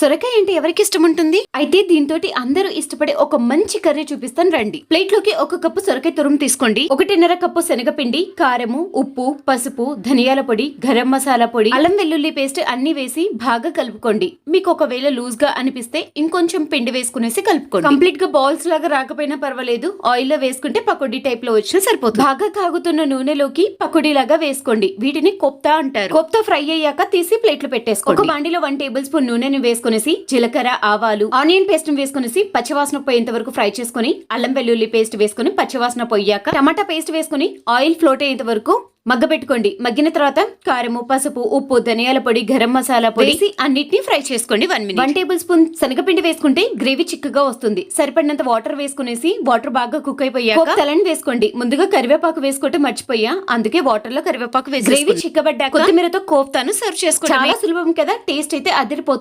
సొరకాయ అంటే ఎవరికి ఇష్టం ఉంటుంది? అయితే దీంతో అందరూ ఇష్టపడే ఒక మంచి కర్రీ చూపిస్తాను రండి. ప్లేట్లోకి ఒక కప్పు సొరకాయ తురుము తీసుకోండి. ఒకటిన్నర కప్పు శనగపిండి కారము ఉప్పు పసుపు ధనియాల పొడి గరం మసాలా పొడి అల్లం వెల్లుల్లి పేస్ట్ అన్ని వేసి బాగా కలుపుకోండి. మీకు ఒకవేళ లూజ్గా అనిపిస్తే ఇంకొంచెం పిండి వేసుకునేసి కలుపుకోండి. కంప్లీట్గా బాల్స్ లాగా రాకపోయినా పర్వాలేదు. ఆయిల్లో వేసుకుంటే పకోడీ టైప్లో వచ్చినా సరిపోతుంది. బాగా కాగుతున్న నూనెలోకి పకోడీ లాగా వేసుకోండి. వీటిని కొప్తా అంటారు. కొప్తా ఫ్రై అయ్యాక తీసి ప్లేట్లు పెట్టేసుకోండి. ఒక బాండిలో వన్ టేబుల్ స్పూన్ నూనెని వేసుకునేసి జీలకర్ర ఆవాలు ఆనియన్ పేస్ట్ వేసుకునేసి పచ్చివాసన పోయేంత వరకు ఫ్రై చేసుకుని అల్లం వెల్లుల్లి పేస్ట్ వేసుకుని పచ్చివాసన పోయాక టమాటా పేస్ట్ వేసుకుని ఆయిల్ ఫ్లోట్ అయ్యేంత వరకు మగ్గబెట్టుకోండి. మగ్గిన తర్వాత కారము పసుపు ఉప్పు ధనియాల పొడి గరం మసాలా పొడి వేసి అన్నిటిని ఫ్రై చేసుకోండి one minute. One tablespoon శనగపిండి వేసుకుంటే గ్రేవీ చిక్కగా వస్తుంది. సరిపడినంత వాటర్ వేసుకునేసి వాటర్ బాగా కుక్ అయిపోయాక తెలని వేసుకోండి. ముందుగా కరివేపాకు వేసుకోవటం మర్చిపోయా. అందుకే వాటర్లో కరివేపాకు వేసి గ్రేవీ చిక్కబడ్డాక కొత్తిమీరతో కోఫ్తాను సర్వ్ చేసుకోండి చాలా సులభం కదా. టేస్ట్ అయితే అదిరిపోతుంది.